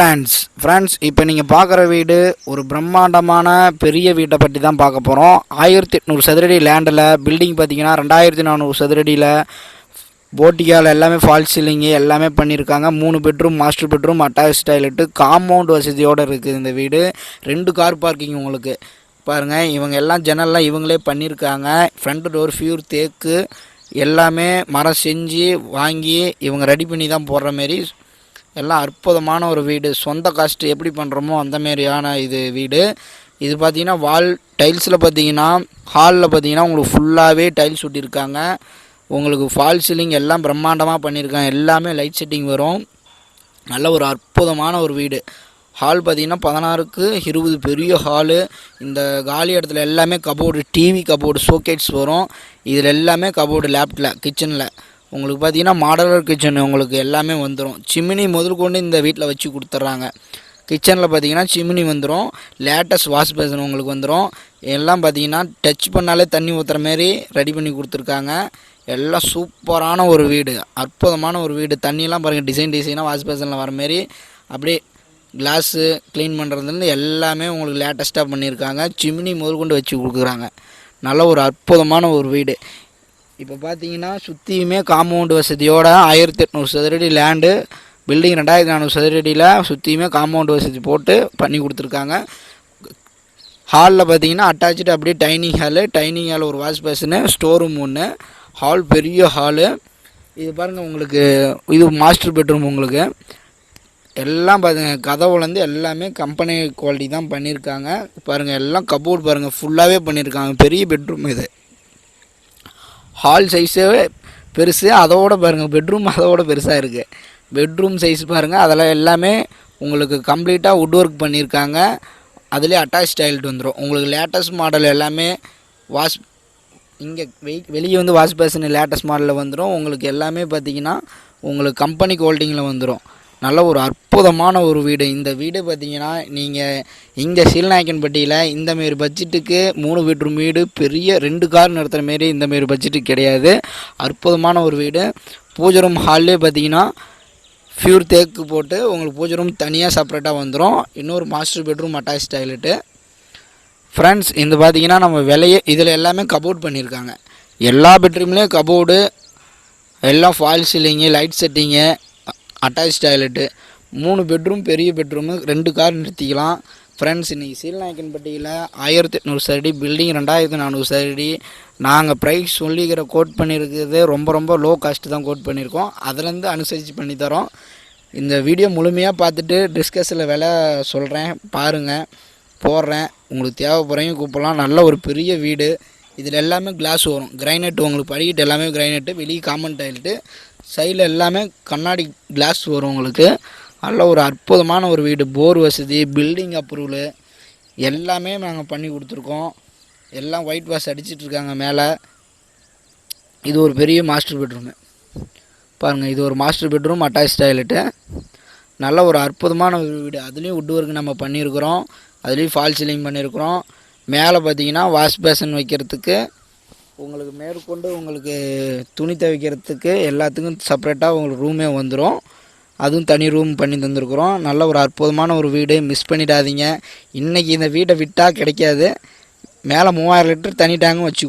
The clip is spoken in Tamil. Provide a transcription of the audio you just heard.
ஃப்ரான்ஸ் ஃப்ரான்ஸ் இப்போ நீங்கள் பார்க்குற வீடு ஒரு பிரம்மாண்டமான பெரிய வீட்டை பற்றி தான் பார்க்க போகிறோம் ஆயிரத்தி எட்நூறு சதுரடி லேண்டில் பில்டிங் பார்த்தீங்கன்னா ரெண்டாயிரத்தி நானூறு சதுரடியில் போட்டிக்கால் எல்லாமே ஃபால் சீலிங்கு எல்லாமே பண்ணியிருக்காங்க. மூணு bedroom master bedroom attach toilet compound வசதியோடு இருக்குது இந்த வீடு. ரெண்டு கார் பார்க்கிங் உங்களுக்கு. பாருங்கள் இவங்க எல்லாம் ஜன்னல்லாம் இவங்களே பண்ணியிருக்காங்க. ஃப்ரண்ட் டோர் ஃபியூர் தேக்கு எல்லாமே மரம் செஞ்சு வாங்கி இவங்க ரெடி பண்ணி தான் போடுற மாரி எல்லாம் அற்புதமான ஒரு வீடு. சொந்த காஸ்ட் எப்படி பண்ணுறோமோ அந்த மாதிரியான இது வீடு. இது பார்த்தீங்கன்னா வால் டைல்ஸில் பார்த்தீங்கன்னா ஹாலில் பார்த்தீங்கன்னா உங்களுக்கு ஃபுல்லாகவே டைல்ஸ் ஒட்டியிருக்காங்க உங்களுக்கு ஃபால் சீலிங் எல்லாம் பிரம்மாண்டமாக பண்ணியிருக்காங்க எல்லாமே லைட் செட்டிங் வரும். நல்ல ஒரு அற்புதமான ஒரு வீடு. ஹால் பார்த்திங்கன்னா பதினாறுக்கு இருபது பெரிய ஹாலு இந்த காலி இடத்துல எல்லாமே கபோர்டு டிவி கபோர்டு ஷோகேட்ஸ் வரும். இதில் எல்லாமே கபோர்டு லேப்டில் கிச்சனில் உங்களுக்கு பார்த்தீங்கன்னா மாடலர் கிச்சன் உங்களுக்கு எல்லாமே வந்துடும் சிமினி முதல் கொண்டு இந்த வீட்டில் வச்சு கொடுத்துட்றாங்க. கிச்சனில் பார்த்தீங்கன்னா சிமினி வந்துடும் லேட்டஸ்ட் வாஷ் பேசன் உங்களுக்கு வந்துடும் எல்லாம் பார்த்தீங்கன்னா டச் பண்ணாலே தண்ணி ஊற்றுற மாரி ரெடி பண்ணி கொடுத்துருக்காங்க. எல்லாம் சூப்பரான ஒரு வீடு. அற்புதமான ஒரு வீடு. தண்ணியெல்லாம் பாருங்கள் டிசைன் டிசைனாக வாஷ் பேசனில் வர மாரி அப்படியே கிளாஸு க்ளீன் பண்ணுறதுலேருந்து எல்லாமே உங்களுக்கு லேட்டஸ்ட்டாக பண்ணியிருக்காங்க. சிமினி முதல் கொண்டு வச்சு கொடுக்குறாங்க. நல்ல ஒரு அற்புதமான ஒரு வீடு. இப்போ பார்த்தீங்கன்னா சுற்றியுமே காம்பவுண்டு வசதியோட ஆயிரத்தி எட்நூறு சதுரடி லேண்டு பில்டிங் ரெண்டாயிரத்தி நானூறு சதுரடியில் சுற்றியுமே காம்பவுண்டு வசதி போட்டு பண்ணி கொடுத்துருக்காங்க. ஹாலில் பார்த்தீங்கன்னா அட்டாச்சு அப்படியே டைனிங் ஹாலு டைனிங் ஹால் ஒரு வாஷ் பேஷனு ஸ்டோர் ரூம் ஒன்று ஹால் பெரிய ஹாலு இது பாருங்கள் உங்களுக்கு இது மாஸ்டர் பெட்ரூம் உங்களுக்கு. எல்லாம் பாருங்க கதவுலேருந்து எல்லாமே கம்பெனி குவாலிட்டி தான் பண்ணியிருக்காங்க. பாருங்கள் எல்லாம் கபோர்ட் பாருங்கள் ஃபுல்லாகவே பண்ணியிருக்காங்க. பெரிய பெட்ரூம் இது. ஹால் சைஸே பெருசு அதோட பாருங்கள் பெட்ரூம் அதோட பெருசாக இருக்குது பெட்ரூம் சைஸ் பாருங்கள் அதெல்லாம் எல்லாமே உங்களுக்கு கம்ப்ளீட்டாக வுட் ஒர்க் பண்ணியிருக்காங்க அதுலேயே அட்டாச் டைல்ட் வந்துடும் உங்களுக்கு லேட்டஸ்ட் மாடல் எல்லாமே வாஷ் இங்கே வெய் வெளியே வந்து வாஷ் பேஷன் லேட்டஸ்ட் மாடலில் வந்துடும் உங்களுக்கு எல்லாமே பார்த்தீங்கன்னா உங்களுக்கு கம்பெனி ஹோல்டிங்கில் வந்துடும் நல்ல ஒரு அற்புதமான ஒரு வீடு. இந்த வீடு பார்த்தீங்கன்னா நீங்கள் இங்கே சீலநாயக்கன்பட்டியில் இந்தமாரி பட்ஜெட்டுக்கு மூணு பெட்ரூம் வீடு பெரிய ரெண்டு கார் நிறுத்துகிற மாரி இந்தமாரி பட்ஜெட்டு கிடையாது. அற்புதமான ஒரு வீடு. பூஜை ரூம் ஹால்லே பார்த்தீங்கன்னா ஃபியூர் தேக்கு போட்டு உங்களுக்கு பூஜை ரூம் தனியாக செப்பரேட்டாக வந்துடும் இன்னொரு master bedroom attach toilet friends இந்த பார்த்தீங்கன்னா நம்ம விலையே இதில் எல்லாமே கபோர்ட் பண்ணியிருக்காங்க எல்லா பெட்ரூம்லேயும் கபோர்டு எல்லாம் fall ceiling light setting attach toilet மூணு பெட்ரூம் பெரிய பெட்ரூமு ரெண்டு கார் நிறுத்திக்கலாம். ஃப்ரெண்ட்ஸ் இன்றைக்கி சீல்நாயக்கன்பட்டியில் ஆயிரத்தி எட்நூறு சரடி பில்டிங் ரெண்டாயிரத்தி நானூறு சதுரடி நாங்கள் ப்ரைஸ் சொல்லிக்கிற கோட் பண்ணியிருக்கிறது ரொம்ப ரொம்ப லோ காஸ்ட்டு தான் கோட் பண்ணியிருக்கோம் அதுலேருந்து அனுசரித்து பண்ணித்தரோம் இந்த வீடியோ முழுமையாக பார்த்துட்டு டிஸ்கஸில் விலை சொல்கிறேன் பாருங்கள் போடுறேன். உங்களுக்கு தேவைப்படுறையும் கூப்பிடலாம். நல்ல ஒரு பெரிய வீடு. இதில் எல்லாமே கிளாஸ் வரும். கிரைனட் உங்களுக்கு படிக்கிட்டு எல்லாமே கிரைனட்டு வெளியே காமன் டைல்ட்டு சைடில் எல்லாமே கண்ணாடி கிளாஸ் வரும் உங்களுக்கு. நல்ல ஒரு அற்புதமான ஒரு வீடு. போர் வசதி பில்டிங் அப்ரூவலு எல்லாமே நாங்கள் பண்ணி கொடுத்துருக்கோம். எல்லாம் ஒயிட் வாஷ் அடிச்சிட்ருக்காங்க மேலே. இது ஒரு பெரிய மாஸ்டர் பெட்ரூமு பாருங்கள் இது ஒரு மாஸ்டர் பெட்ரூம் அட்டாச் டாய்லெட்டு நல்ல ஒரு அற்புதமான ஒரு வீடு. அதுலேயும் உட் ஒர்க் நம்ம பண்ணியிருக்கிறோம் அதுலேயும் ஃபால் சீலிங் பண்ணியிருக்கிறோம் மேலே பார்த்தீங்கன்னா வாஷ் பேஷன் வைக்கிறதுக்கு உங்களுக்கு மேற்கொண்டு உங்களுக்கு துணி துவைக்கிறதுக்கு எல்லாத்துக்கும் செப்பரேட்டாக உங்களுக்கு ரூமே வந்துடும் அதுவும் தனி ரூம் பண்ணி தந்துருக்குறோம். நல்ல ஒரு அற்புதமான ஒரு வீடு. மிஸ் பண்ணிடாதீங்க. இன்றைக்கி இந்த வீட்டை விட்டால் கிடைக்காது. மேலே மூவாயிரம் லிட்டர் தனி டேங்கும் வச்சு